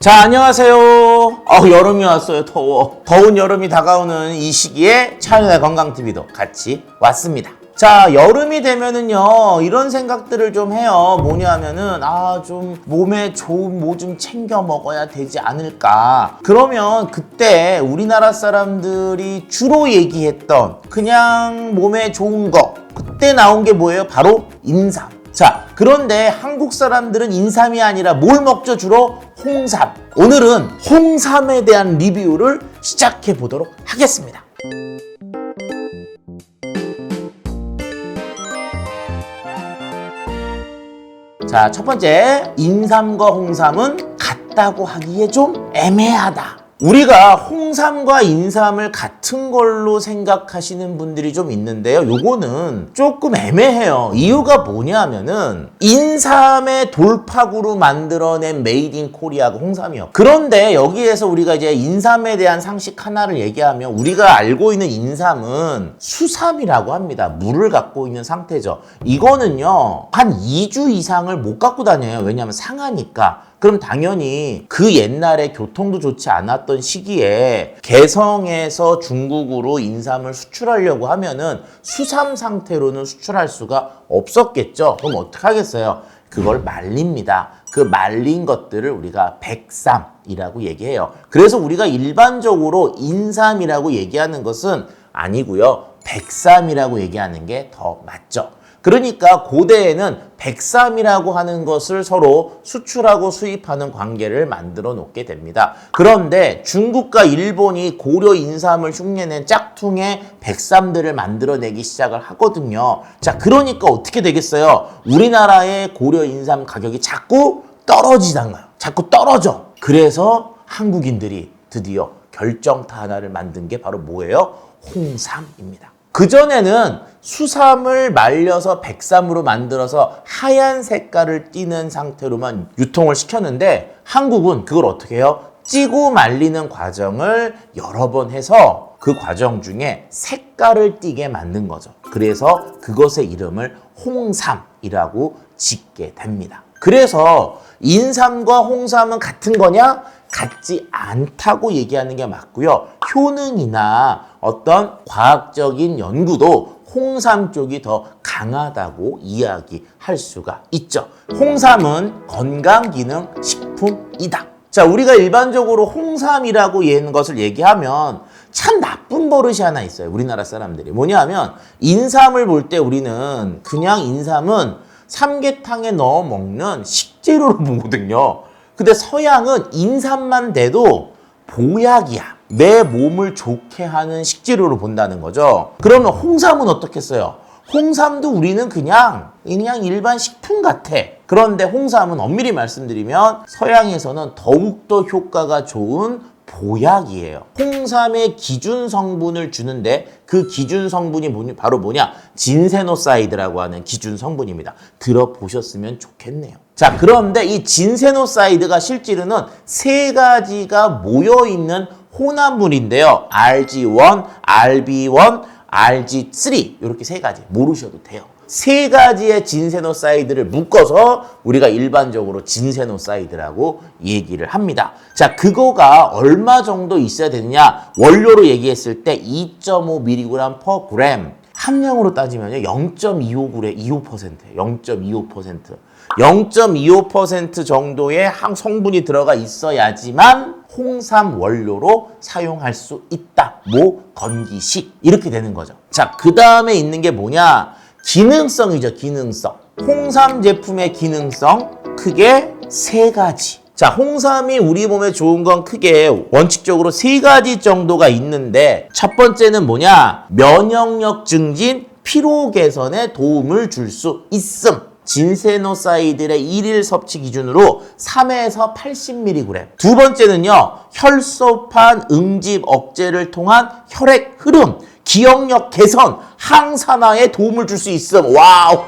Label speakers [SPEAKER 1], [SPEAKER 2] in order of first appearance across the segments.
[SPEAKER 1] 자, 안녕하세요. 어, 여름이 왔어요. 더워. 더운 여름이 다가오는 이 시기에 차윤의 건강TV도 같이 왔습니다. 자, 여름이 되면은요, 이런 생각들을 좀 해요. 뭐냐 하면은, 아, 좀 몸에 좋은 뭐 좀 챙겨 먹어야 되지 않을까. 그러면 그때 우리나라 사람들이 주로 얘기했던 그냥 몸에 좋은 거. 그때 나온 게 뭐예요? 바로 인삼. 자, 그런데 한국 사람들은 인삼이 아니라 뭘 먹죠? 주로 홍삼. 오늘은 홍삼에 대한 리뷰를 시작해 보도록 하겠습니다. 자, 첫 번째, 인삼과 홍삼은 같다고 하기에 좀 애매하다. 우리가 홍삼과 인삼을 같은 걸로 생각하시는 분들이 좀 있는데요. 요거는 조금 애매해요. 이유가 뭐냐면은 인삼의 돌파구로 만들어낸 메이드 인 코리아가 홍삼이요. 그런데 여기에서 우리가 이제 인삼에 대한 상식 하나를 얘기하면 우리가 알고 있는 인삼은 수삼이라고 합니다. 물을 갖고 있는 상태죠. 이거는요. 한 2주 이상을 못 갖고 다녀요. 왜냐하면 상하니까. 그럼 당연히 그 옛날에 교통도 좋지 않았던 시기에 개성에서 중국으로 인삼을 수출하려고 하면은 수삼 상태로는 수출할 수가 없었겠죠. 그럼 어떡하겠어요? 그걸 말립니다. 그 말린 것들을 우리가 백삼이라고 얘기해요. 그래서 우리가 일반적으로 인삼이라고 얘기하는 것은 아니고요. 백삼이라고 얘기하는 게 더 맞죠. 그러니까 고대에는 백삼이라고 하는 것을 서로 수출하고 수입하는 관계를 만들어 놓게 됩니다. 그런데 중국과 일본이 고려 인삼을 흉내낸 짝퉁의 백삼들을 만들어내기 시작을 하거든요. 자, 그러니까 어떻게 되겠어요? 우리나라의 고려 인삼 가격이 자꾸 떨어지잖아요. 자꾸 떨어져. 그래서 한국인들이 드디어 결정타 하나를 만든 게 바로 뭐예요? 홍삼입니다. 그전에는 수삼을 말려서 백삼으로 만들어서 하얀 색깔을 띠는 상태로만 유통을 시켰는데 한국은 그걸 어떻게 해요? 찌고 말리는 과정을 여러 번 해서 그 과정 중에 색깔을 띠게 만든 거죠. 그래서 그것의 이름을 홍삼이라고 짓게 됩니다. 그래서 인삼과 홍삼은 같은 거냐? 같지 않다고 얘기하는 게 맞고요. 효능이나 어떤 과학적인 연구도 홍삼 쪽이 더 강하다고 이야기할 수가 있죠. 홍삼은 건강기능 식품이다. 자, 우리가 일반적으로 홍삼이라고 얘는 것을 얘기하면 참 나쁜 버릇이 하나 있어요. 우리나라 사람들이. 뭐냐 하면 인삼을 볼 때 우리는 그냥 인삼은 삼계탕에 넣어 먹는 식재료로 보거든요. 근데 서양은 인삼만 돼도 보약이야. 내 몸을 좋게 하는 식재료로 본다는 거죠. 그러면 홍삼은 어떻겠어요? 홍삼도 우리는 그냥 그냥 일반 식품 같아. 그런데 홍삼은 엄밀히 말씀드리면 서양에서는 더욱더 효과가 좋은 보약이에요. 홍삼의 기준 성분을 주는데 그 기준 성분이 뭐냐, 바로 뭐냐? 진세노사이드라고 하는 기준 성분입니다. 들어보셨으면 좋겠네요. 자, 그런데 이 진세노사이드가 실제로는 세 가지가 모여 있는 혼합물인데요. RG1, RB1, RG3 이렇게 세 가지 모르셔도 돼요. 세 가지의 진세노사이드를 묶어서 우리가 일반적으로 진세노사이드라고 얘기를 합니다. 자, 그거가 얼마 정도 있어야 되느냐? 원료로 얘기했을 때 2.5mg per gram. 함량으로 따지면요. 0.25g에 25%예요. 0.25%. 0.25% 정도의 항 성분이 들어가 있어야지만 홍삼 원료로 사용할 수 있다. 모 건기식 이렇게 되는 거죠. 자, 그 다음에 있는 게 뭐냐? 기능성이죠. 기능성. 홍삼 제품의 기능성 크게 세 가지. 자, 홍삼이 우리 몸에 좋은 건 크게 원칙적으로 세 가지 정도가 있는데 첫 번째는 뭐냐? 면역력 증진, 피로 개선에 도움을 줄 수 있음. 진세노사이드의 일일 섭취 기준으로 3에서 80mg. 두 번째는요, 혈소판 응집 억제를 통한 혈액 흐름, 기억력 개선, 항산화에 도움을 줄 수 있음. 와우!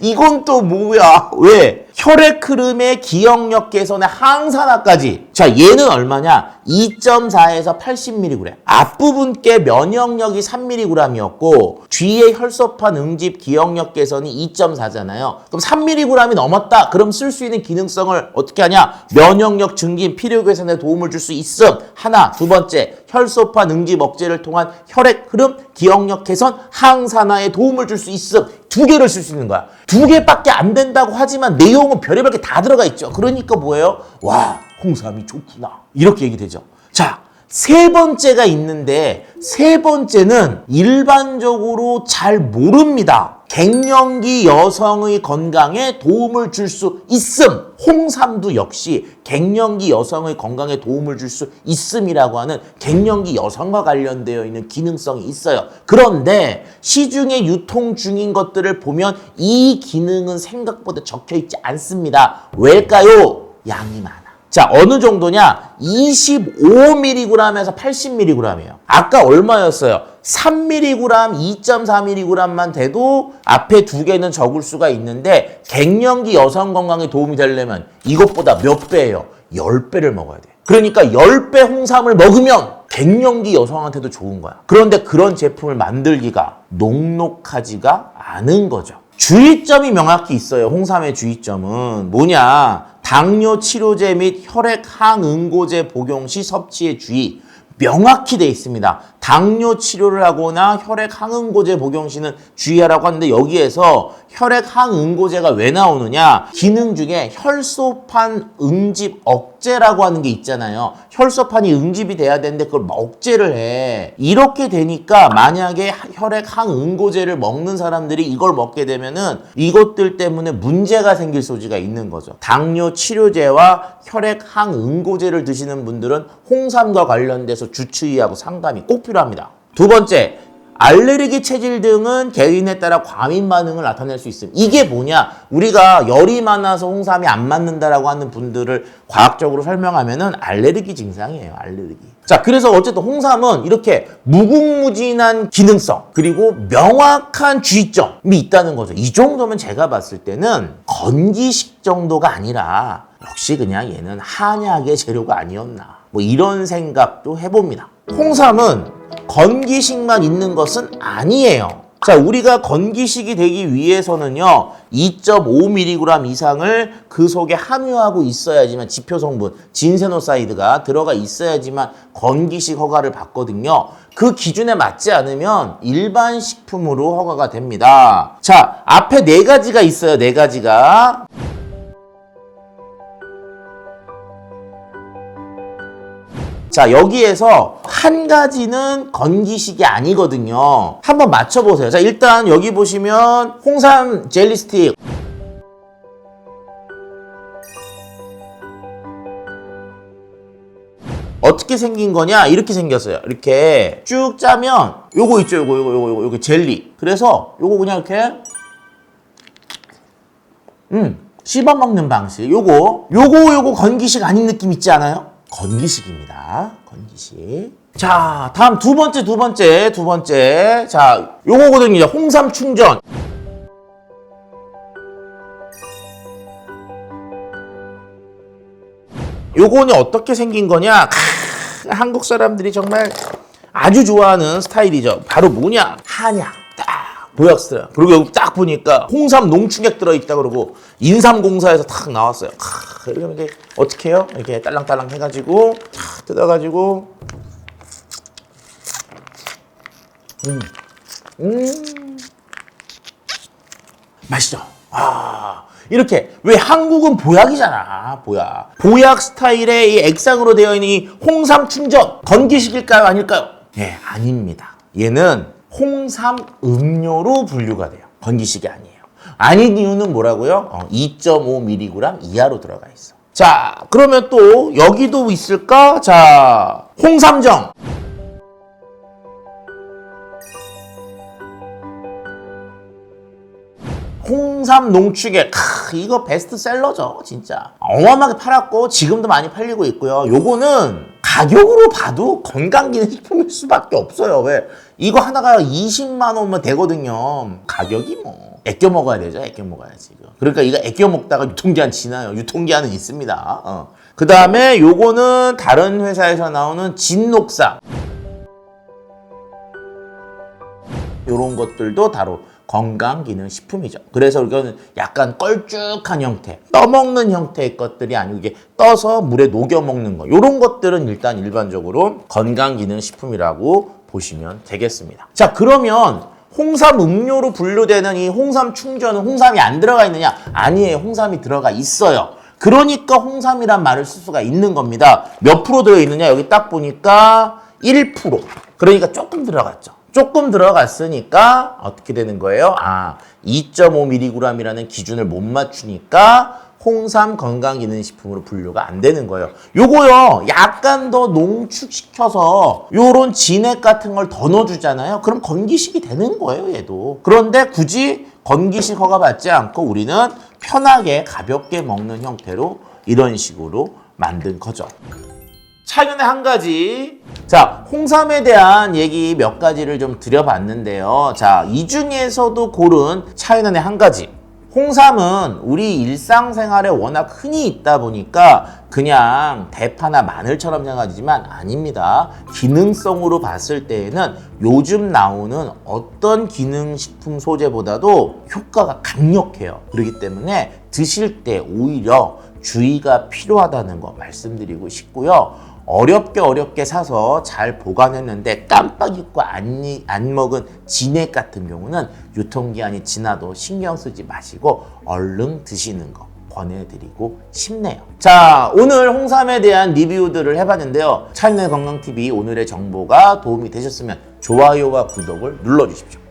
[SPEAKER 1] 이건 또 뭐야? 왜? 혈액 흐름의 기억력 개선의 항산화까지. 자, 얘는 얼마냐? 2.4에서 80mg. 앞부분께 면역력이 3mg이었고 뒤에 혈소판 응집 기억력 개선이 2.4잖아요. 그럼 3mg이 넘었다. 그럼 쓸 수 있는 기능성을 어떻게 하냐? 면역력 증진, 피로 개선에 도움을 줄 수 있음. 하나, 두 번째, 혈소판 응집 억제를 통한 혈액 흐름, 기억력 개선, 항산화에 도움을 줄 수 있음. 두 개를 쓸 수 있는 거야. 두 개밖에 안 된다고 하지만 내용은 별의별 게 다 들어가 있죠. 그러니까 뭐예요? 와, 홍삼이 좋구나. 이렇게 얘기 되죠. 자, 세 번째가 있는데 세 번째는 일반적으로 잘 모릅니다. 갱년기 여성의 건강에 도움을 줄 수 있음. 홍삼도 역시 갱년기 여성의 건강에 도움을 줄 수 있음이라고 하는 갱년기 여성과 관련되어 있는 기능성이 있어요. 그런데 시중에 유통 중인 것들을 보면 이 기능은 생각보다 적혀 있지 않습니다. 왜일까요? 양이 많아. 자, 어느 정도냐? 25mg에서 80mg이에요. 아까 얼마였어요? 3mg, 2.4mg만 돼도 앞에 두 개는 적을 수가 있는데 갱년기 여성 건강에 도움이 되려면 이것보다 몇 배예요? 10배를 먹어야 돼. 그러니까 10배 홍삼을 먹으면 갱년기 여성한테도 좋은 거야. 그런데 그런 제품을 만들기가 녹록하지가 않은 거죠. 주의점이 명확히 있어요. 홍삼의 주의점은 뭐냐? 당뇨 치료제 및 혈액 항응고제 복용 시 섭취의 주의. 명확히 돼 있습니다. 당뇨 치료를 하거나 혈액 항응고제 복용 시는 주의하라고 하는데 여기에서 혈액 항응고제가 왜 나오느냐? 기능 중에 혈소판 응집 억제라고 하는 게 있잖아요. 혈소판이 응집이 돼야 되는데 그걸 억제를 해. 이렇게 되니까 만약에 혈액 항응고제를 먹는 사람들이 이걸 먹게 되면은 이것들 때문에 문제가 생길 소지가 있는 거죠. 당뇨 치료제와 혈액 항응고제를 드시는 분들은 홍삼과 관련돼서 주치의하고 상담이 꼭 필요합니다. 두 번째, 알레르기 체질 등은 개인에 따라 과민 반응을 나타낼 수 있습니다. 이게 뭐냐? 우리가 열이 많아서 홍삼이 안 맞는다라고 하는 분들을 과학적으로 설명하면은 알레르기 증상이에요. 알레르기. 자, 그래서 어쨌든 홍삼은 이렇게 무궁무진한 기능성 그리고 명확한 주의점이 있다는 거죠. 이 정도면 제가 봤을 때는 건기식 정도가 아니라 역시 그냥 얘는 한약의 재료가 아니었나. 뭐 이런 생각도 해봅니다. 홍삼은 건기식만 있는 것은 아니에요. 자, 우리가 건기식이 되기 위해서는요, 2.5mg 이상을 그 속에 함유하고 있어야지만 지표 성분, 진세노사이드가 들어가 있어야지만 건기식 허가를 받거든요. 그 기준에 맞지 않으면 일반 식품으로 허가가 됩니다. 자, 앞에 네 가지가 있어요, 네 가지가. 자, 여기에서 한 가지는 건기식이 아니거든요. 한번 맞춰보세요. 자, 일단 여기 보시면 홍삼 젤리 스틱. 어떻게 생긴 거냐? 이렇게 생겼어요. 이렇게 쭉 짜면 요거 있죠, 요거, 요거, 요거, 요거, 젤리. 그래서 요거 그냥 이렇게 음, 씹어 먹는 방식. 요거, 요거, 요거 건기식 아닌 느낌 있지 않아요? 건기식입니다. 건기식. 자, 다음 두 번째, 두 번째, 두 번째. 자, 요거거든요. 홍삼 충전. 요거는 어떻게 생긴 거냐? 크, 한국 사람들이 정말 아주 좋아하는 스타일이죠. 바로 뭐냐? 한약. 딱 보약스라. 그리고 여기 딱 보니까 홍삼 농축액 들어있다 그러고 인삼공사에서 탁 나왔어요. 크, 이러면 이게 어떻게 해요? 이렇게 딸랑딸랑 해가지고 탁 뜯어가지고 음, 음, 맛있죠. 아. 이렇게 왜 한국은 보약이잖아 보약 보약 스타일의 이 액상으로 되어 있는 이 홍삼 충전 건기식일까요 아닐까요? 예 아닙니다 얘는 홍삼 음료로 분류가 돼요. 건기식이 아니에요. 아닌 이유는 뭐라고요? 어, 2.5mg 이하로 들어가 있어. 자 그러면 또 여기도 있을까? 자 홍삼정. 홍삼 농축액. 크, 이거 베스트셀러죠 진짜. 어마어마하게 팔았고 지금도 많이 팔리고 있고요. 요거는 가격으로 봐도 건강기능식품일 수밖에 없어요 왜 이거 하나가 20만 원만 되거든요 가격이 뭐 애껴 먹어야 되죠. 애껴 먹어야지. 이거. 그러니까 이거 애껴 먹다가 유통기한 지나요. 유통기한은 있습니다. 어. 그 다음에 요거는 다른 회사에서 나오는 진녹삼. 요런 것들도 다로 건강기능 식품이죠. 그래서 이거는 약간 껄쭉한 형태, 떠먹는 형태의 것들이 아니고 이게 떠서 물에 녹여 먹는 거. 요런 것들은 일단 일반적으로 건강기능 식품이라고 보시면 되겠습니다. 자, 그러면 홍삼 음료로 분류되는 이 홍삼 충전은 홍삼이 안 들어가 있느냐? 아니에요. 홍삼이 들어가 있어요. 그러니까 홍삼이란 말을 쓸 수가 있는 겁니다. 몇 프로 들어있느냐? 여기 딱 보니까 1%. 그러니까 조금 들어갔죠. 조금 들어갔으니까 어떻게 되는 거예요? 아, 2.5mg이라는 기준을 못 맞추니까 홍삼 건강기능식품으로 분류가 안 되는 거예요. 요거요, 약간 더 농축시켜서 요런 진액 같은 걸 더 넣어주잖아요. 그럼 건기식이 되는 거예요, 얘도. 그런데 굳이 건기식 허가받지 않고 우리는 편하게 가볍게 먹는 형태로 이런 식으로 만든 거죠. 차이는 한 가지. 자, 홍삼에 대한 얘기 몇 가지를 좀 드려봤는데요. 자, 이 중에서도 고른 차이는 한 가지. 홍삼은 우리 일상생활에 워낙 흔히 있다 보니까 그냥 대파나 마늘처럼 생각하지만 아닙니다. 기능성으로 봤을 때에는 요즘 나오는 어떤 기능식품 소재보다도 효과가 강력해요. 그렇기 때문에 드실 때 오히려 주의가 필요하다는 거 말씀드리고 싶고요. 어렵게 어렵게 사서 잘 보관했는데 깜빡 잊고 안, 이- 안 먹은 진액 같은 경우는 유통기한이 지나도 신경 쓰지 마시고 얼른 드시는 거 권해드리고 싶네요. 자, 오늘 홍삼에 대한 리뷰들을 해봤는데요. 차이의 건강TV 오늘의 정보가 도움이 되셨으면 좋아요와 구독을 눌러주십시오.